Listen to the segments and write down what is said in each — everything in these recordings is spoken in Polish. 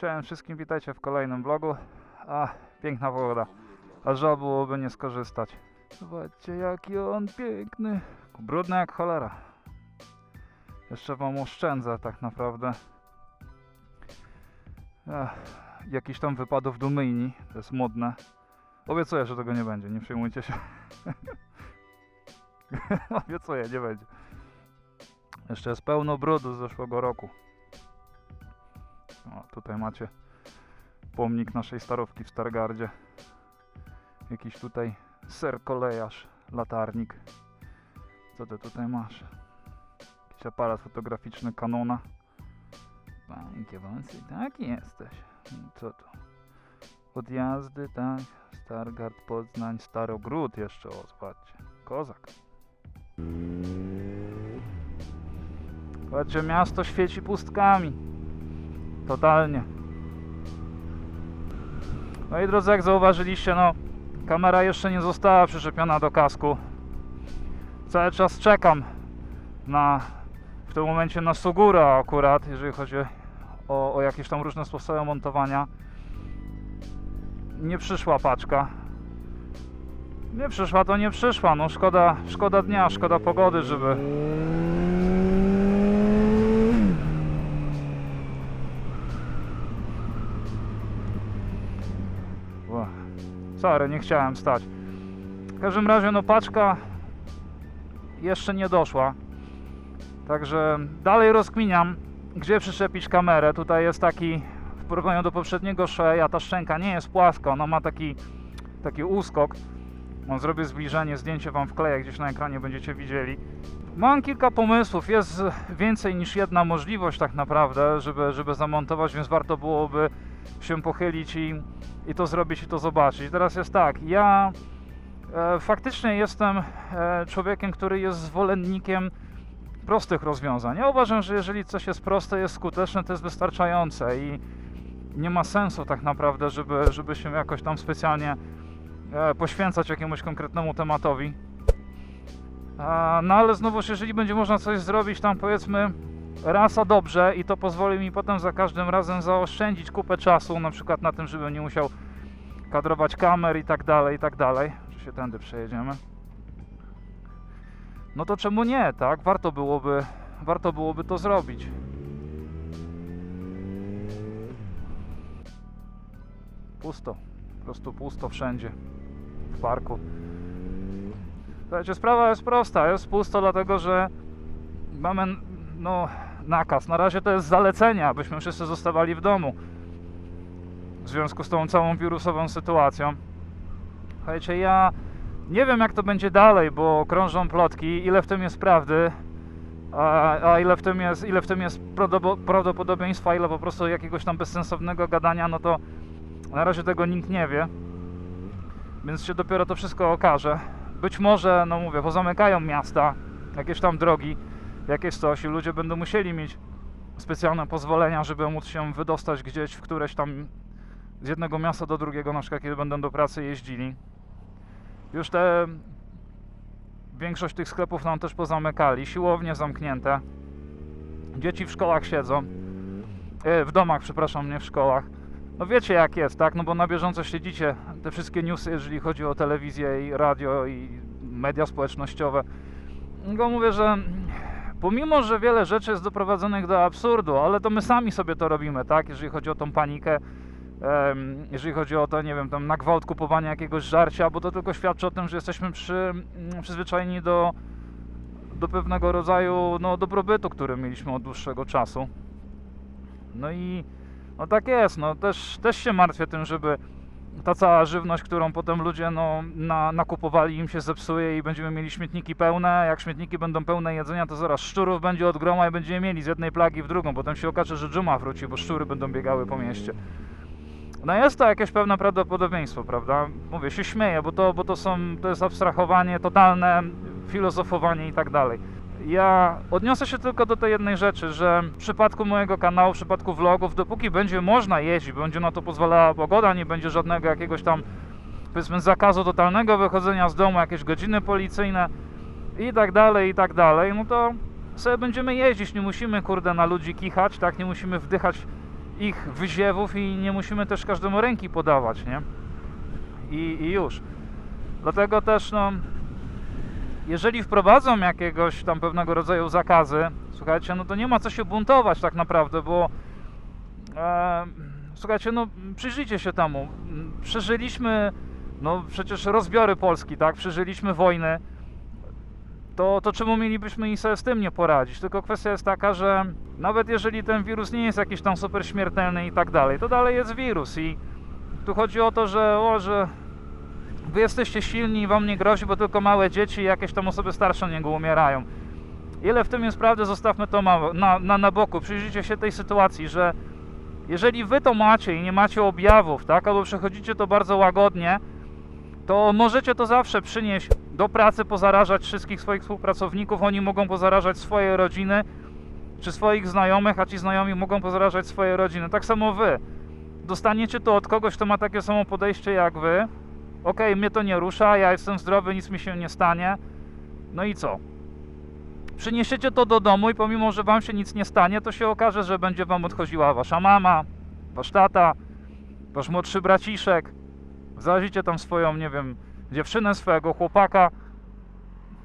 Cześć wszystkim, witajcie w kolejnym vlogu. A, piękna pogoda. A żal byłoby nie skorzystać. Zobaczcie jaki on piękny. Brudny jak cholera. Jeszcze wam oszczędzę tak naprawdę. Ech, jakiś tam wypadów do myjni, to jest modne. Obiecuję, że tego nie będzie, nie przejmujcie się. Obiecuję, nie będzie. Jeszcze jest pełno brudu z zeszłego roku. O, tutaj macie pomnik naszej starówki w Stargardzie. Jakiś tutaj ser kolejarz, latarnik. Co ty tutaj masz? Jakiś aparat fotograficzny Canona. Panie wąsy, taki jesteś. Co to? Odjazdy, tak. Stargard, Poznań, Starogród jeszcze, o zobaczcie. Kozak. Zobaczcie, miasto świeci pustkami. Totalnie. No i drodzy, jak zauważyliście, no kamera jeszcze nie została przyczepiona do kasku. Cały czas czekam na w tym momencie na Sugura akurat, jeżeli chodzi o, o jakieś tam różne sposoby montowania. Nie przyszła paczka. Nie przyszła to nie przyszła, no szkoda, szkoda dnia, szkoda pogody, żeby Sorry, nie chciałem stać. W każdym razie, no paczka jeszcze nie doszła. Także dalej rozkminiam, gdzie przyczepić kamerę. Tutaj jest taki, w porównaniu do poprzedniego Szeja, ta szczęka nie jest płaska, ona ma taki, taki uskok. No, zrobię zbliżenie, zdjęcie Wam wkleję, gdzieś na ekranie będziecie widzieli. Mam kilka pomysłów, jest więcej niż jedna możliwość tak naprawdę, żeby, żeby zamontować, więc warto byłoby się pochylić i, i to zrobić i to zobaczyć. Teraz jest tak, ja e, faktycznie jestem e, człowiekiem, który jest zwolennikiem prostych rozwiązań. Ja uważam, że jeżeli coś jest proste, jest skuteczne, to jest wystarczające i nie ma sensu tak naprawdę, żeby, żeby się jakoś tam specjalnie poświęcać jakiemuś konkretnemu tematowi. A, no ale znowuż, jeżeli będzie można coś zrobić tam powiedzmy raz a dobrze i to pozwoli mi potem za każdym razem zaoszczędzić kupę czasu, na przykład na tym, żebym nie musiał kadrować kamer i tak dalej, i tak dalej. Czy się tędy przejedziemy? No to czemu nie, tak? Warto byłoby, warto byłoby to zrobić. Pusto, po prostu pusto wszędzie w parku. Słuchajcie, sprawa jest prosta, jest pusto dlatego, że mamy no, nakaz. Na razie to jest zalecenie, abyśmy wszyscy zostawali w domu. W związku z tą całą wirusową sytuacją. Słuchajcie, ja nie wiem jak to będzie dalej, bo krążą plotki, ile w tym jest prawdy, a, a ile, w tym jest, ile w tym jest prawdopo- prawdopodobieństwa, ile po prostu jakiegoś tam bezsensownego gadania, no to na razie tego nikt nie wie. Więc się dopiero to wszystko okaże. Być może, no mówię, pozamykają miasta, jakieś tam drogi, jakieś coś i ludzie będą musieli mieć specjalne pozwolenia, żeby móc się wydostać gdzieś w któreś tam z jednego miasta do drugiego, na przykład kiedy będą do pracy jeździli. Już te większość tych sklepów nam też pozamykali, siłownie zamknięte. Dzieci w szkołach siedzą. E, w domach, przepraszam, nie w szkołach. No wiecie jak jest, tak? No bo na bieżąco śledzicie te wszystkie newsy, jeżeli chodzi o telewizję i radio i media społecznościowe. Mówię, że pomimo, że wiele rzeczy jest doprowadzonych do absurdu, ale to my sami sobie to robimy, tak? Jeżeli chodzi o tą panikę, jeżeli chodzi o to, nie wiem, tam na gwałt kupowanie jakiegoś żarcia, bo to tylko świadczy o tym, że jesteśmy przy, mm, przyzwyczajeni do, do pewnego rodzaju no, dobrobytu, który mieliśmy od dłuższego czasu. No i no tak jest, no też, też się martwię tym, żeby ta cała żywność, którą potem ludzie no, na, nakupowali, im się zepsuje i będziemy mieli śmietniki pełne. Jak śmietniki będą pełne jedzenia, to zaraz szczurów będzie od groma i będziemy mieli z jednej plagi w drugą. Potem się okaże, że dżuma wróci, bo szczury będą biegały po mieście. No jest to jakieś pewne prawdopodobieństwo, prawda? Mówię, się śmieję, bo to, bo to są, to jest abstrahowanie totalne, filozofowanie i tak dalej. Ja odniosę się tylko do tej jednej rzeczy, że w przypadku mojego kanału, w przypadku vlogów, dopóki będzie można jeździć, będzie na to pozwalała pogoda, nie będzie żadnego jakiegoś tam powiedzmy zakazu totalnego wychodzenia z domu, jakieś godziny policyjne i tak dalej, i tak dalej, no to sobie będziemy jeździć, nie musimy kurde na ludzi kichać, tak, nie musimy wdychać ich wyziewów i nie musimy też każdemu ręki podawać, nie? I, i już. Dlatego też, no, jeżeli wprowadzą jakiegoś tam pewnego rodzaju zakazy, słuchajcie, no to nie ma co się buntować tak naprawdę, bo e, słuchajcie, no przyjrzyjcie się temu. Przeżyliśmy, no przecież rozbiory Polski, tak? Przeżyliśmy wojny. To, to czemu mielibyśmy i sobie z tym nie poradzić? Tylko kwestia jest taka, że nawet jeżeli ten wirus nie jest jakiś tam super śmiertelny i tak dalej, to dalej jest wirus i tu chodzi o to, że, o, że wy jesteście silni i wam nie grozi, bo tylko małe dzieci i jakieś tam osoby starsze na niego umierają. Ile w tym jest prawdy, zostawmy to na, na, na boku. Przyjrzyjcie się tej sytuacji, że jeżeli wy to macie i nie macie objawów, tak, albo przechodzicie to bardzo łagodnie, to możecie to zawsze przynieść do pracy, pozarażać wszystkich swoich współpracowników, oni mogą pozarażać swoje rodziny czy swoich znajomych, a ci znajomi mogą pozarażać swoje rodziny. Tak samo wy. Dostaniecie to od kogoś, kto ma takie samo podejście jak wy. Okej, mnie to nie rusza, ja jestem zdrowy, nic mi się nie stanie. No i co? Przyniesiecie to do domu i pomimo, że wam się nic nie stanie, to się okaże, że będzie wam odchodziła wasza mama, wasz tata, wasz młodszy braciszek. Zarazicie tam swoją, nie wiem, dziewczynę, swojego chłopaka.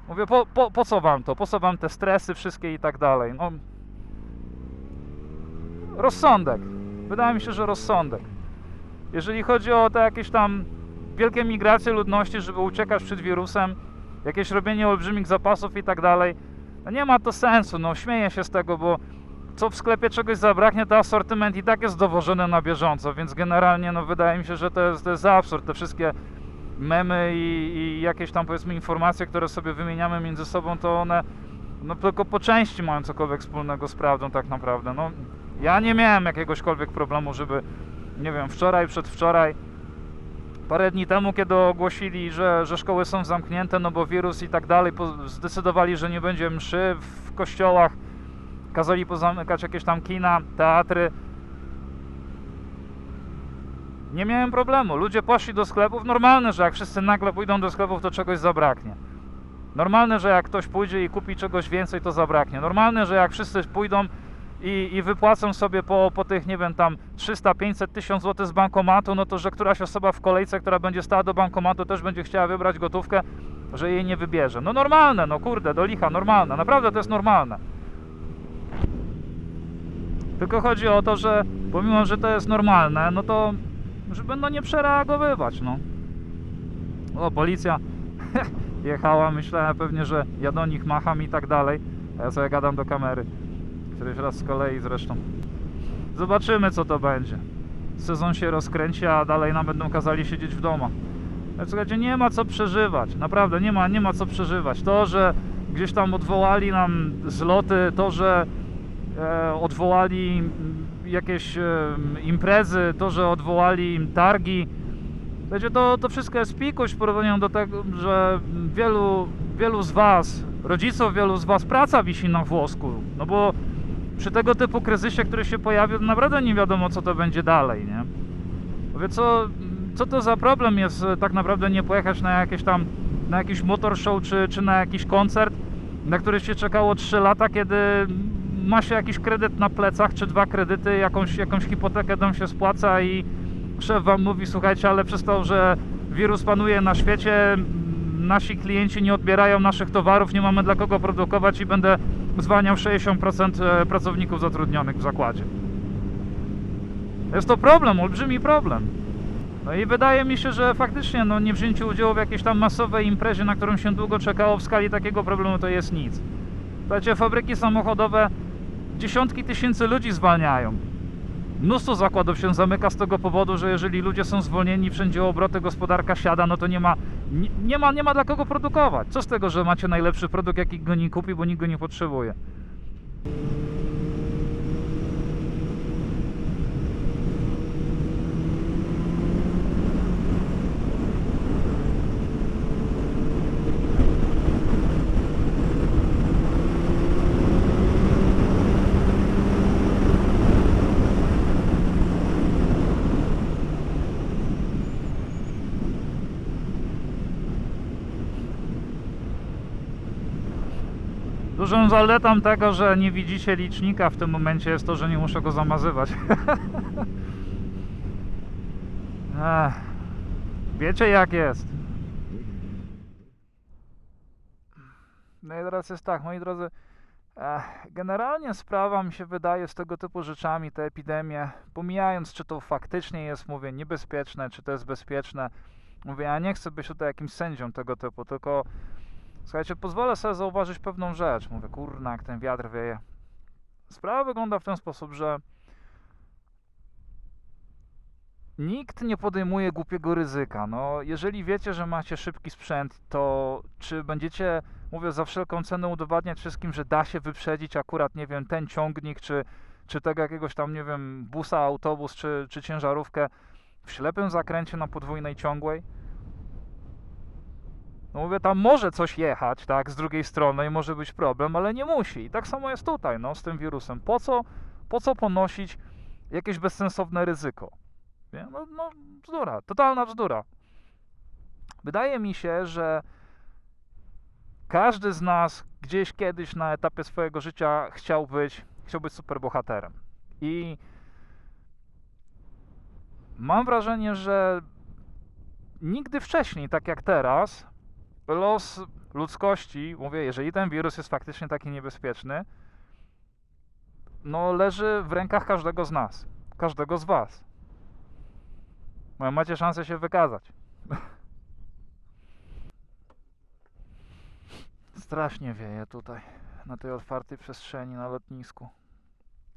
Mówię, po, po, po co wam to? Po co wam te stresy wszystkie i tak dalej? No, rozsądek. Wydaje mi się, że rozsądek. Jeżeli chodzi o te jakieś tam wielkie migracje ludności, żeby uciekać przed wirusem, jakieś robienie olbrzymich zapasów i tak dalej, no nie ma to sensu. No śmieję się z tego, bo co w sklepie czegoś zabraknie, to asortyment i tak jest dowożony na bieżąco, więc generalnie no wydaje mi się, że to jest, to jest absurd. Te wszystkie memy i, i jakieś tam powiedzmy informacje, które sobie wymieniamy między sobą, to one no tylko po części mają cokolwiek wspólnego z prawdą tak naprawdę. No, ja nie miałem jakiegośkolwiek problemu, żeby, nie wiem, wczoraj, przedwczoraj, parę dni temu, kiedy ogłosili, że, że szkoły są zamknięte, no bo wirus i tak dalej, zdecydowali, że nie będzie mszy w kościołach, kazali pozamykać jakieś tam kina, teatry. Nie miałem problemu. Ludzie poszli do sklepów. Normalne, że jak wszyscy nagle pójdą do sklepów, to czegoś zabraknie. Normalne, że jak ktoś pójdzie i kupi czegoś więcej, to zabraknie. Normalne, że jak wszyscy pójdą i, i wypłacą sobie po, po tych, nie wiem, tam 300, 500, 1000 zł z bankomatu, no to że któraś osoba w kolejce, która będzie stała do bankomatu, też będzie chciała wybrać gotówkę, że jej nie wybierze. No normalne, no kurde, do licha, normalne. Naprawdę to jest normalne. Tylko chodzi o to, że pomimo, że to jest normalne, no to żeby no nie przereagowywać, no. O, policja jechała, myślałem pewnie, że ja do nich macham i tak dalej, a ja sobie gadam do kamery. Któryś raz z kolei zresztą. Zobaczymy, co to będzie. Sezon się rozkręci, a dalej nam będą kazali siedzieć w domach. Ale Słuchajcie, nie ma co przeżywać, naprawdę nie ma, nie ma co przeżywać. To, że gdzieś tam odwołali nam zloty, to, że e, odwołali jakieś e, imprezy, to, że odwołali targi. Wiecie, to, to wszystko jest pikuś w porównaniu do tego, że wielu, wielu z Was, rodziców wielu z Was praca wisi na włosku. No bo przy tego typu kryzysie, który się pojawił, naprawdę nie wiadomo, co to będzie dalej, nie? Mówię, co, co to za problem jest tak naprawdę nie pojechać na jakieś tam, na jakiś motor show czy, czy na jakiś koncert, na który się czekało 3 lata, kiedy ma się jakiś kredyt na plecach, czy dwa kredyty, jakąś, jakąś hipotekę dom się spłaca i szef wam mówi, słuchajcie, ale przez to, że wirus panuje na świecie, nasi klienci nie odbierają naszych towarów, nie mamy dla kogo produkować i będę zwalniał 60% e, pracowników zatrudnionych w zakładzie. Jest to problem, olbrzymi problem. No i wydaje mi się, że faktycznie no, nie wzięcie udziału w jakiejś tam masowej imprezie, na którą się długo czekało w skali takiego problemu, to jest nic. Słuchajcie, fabryki samochodowe dziesiątki tysięcy ludzi zwalniają. Mnóstwo zakładów się zamyka z tego powodu, że jeżeli ludzie są zwolnieni, wszędzie obroty, gospodarka siada, no to nie ma, nie, nie ma, nie ma dla kogo produkować. Co z tego, że macie najlepszy produkt, jaki go nie kupi, bo nikt go nie potrzebuje. Dużą zaletą tego, że nie widzicie licznika w tym momencie jest to, że nie muszę go zamazywać. Ech, wiecie jak jest. No i teraz jest tak, moi drodzy, generalnie sprawa mi się wydaje z tego typu rzeczami, te epidemie, pomijając czy to faktycznie jest, mówię, niebezpieczne, czy to jest bezpieczne, mówię, ja nie chcę być tutaj jakimś sędzią tego typu, tylko słuchajcie, pozwolę sobie zauważyć pewną rzecz. Mówię, kurna, jak ten wiatr wieje. Sprawa wygląda w ten sposób, że nikt nie podejmuje głupiego ryzyka. No, jeżeli wiecie, że macie szybki sprzęt, to czy będziecie, mówię, za wszelką cenę udowadniać wszystkim, że da się wyprzedzić akurat, nie wiem, ten ciągnik, czy, czy tego jakiegoś tam, nie wiem, busa, autobus, czy, czy ciężarówkę w ślepym zakręcie na podwójnej ciągłej? No mówię, tam może coś jechać, tak, z drugiej strony i może być problem, ale nie musi. I tak samo jest tutaj, no, z tym wirusem. Po co, po co ponosić jakieś bezsensowne ryzyko? Nie? No, no, bzdura, totalna bzdura. Wydaje mi się, że każdy z nas gdzieś kiedyś na etapie swojego życia chciał być, chciał być superbohaterem. I mam wrażenie, że nigdy wcześniej, tak jak teraz, los ludzkości, mówię, jeżeli ten wirus jest faktycznie taki niebezpieczny, no leży w rękach każdego z nas, każdego z was. Macie szansę się wykazać. Strasznie wieje tutaj, na tej otwartej przestrzeni, na lotnisku.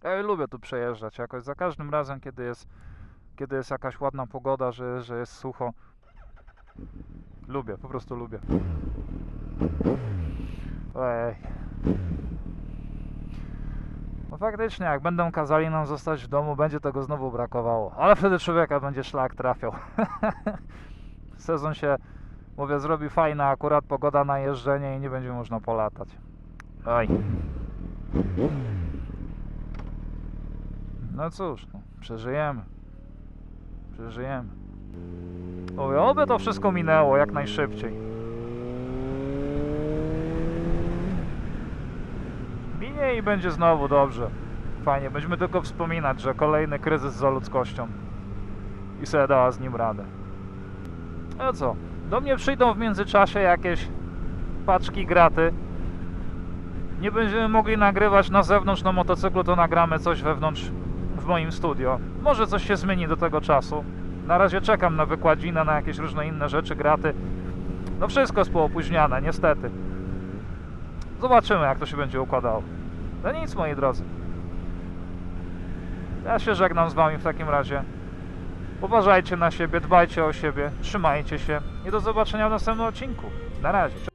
Ja lubię tu przejeżdżać jakoś, za każdym razem, kiedy jest, kiedy jest jakaś ładna pogoda, że, że jest sucho. Lubię, po prostu lubię. Ojej. No faktycznie, jak będą kazali nam zostać w domu, będzie tego znowu brakowało. Ale wtedy człowieka będzie szlak trafiał. Sezon się, mówię, zrobi fajna, akurat pogoda na jeżdżenie i nie będzie można polatać. Oj. No cóż, no, przeżyjemy. Przeżyjemy. Mówię, oby to wszystko minęło jak najszybciej. Minie i będzie znowu dobrze. Fajnie, będziemy tylko wspominać, że kolejny kryzys za ludzkością. I sobie dała z nim radę. No co, do mnie przyjdą w międzyczasie jakieś paczki graty. Nie będziemy mogli nagrywać na zewnątrz na motocyklu, to nagramy coś wewnątrz w moim studio. Może coś się zmieni do tego czasu. Na razie czekam na wykładzinę, na jakieś różne inne rzeczy, graty. No wszystko jest poopóźniane, niestety. Zobaczymy, jak to się będzie układało. No nic, moi drodzy. Ja się żegnam z wami w takim razie. Uważajcie na siebie, dbajcie o siebie, trzymajcie się i do zobaczenia w następnym odcinku. Na razie, cześć.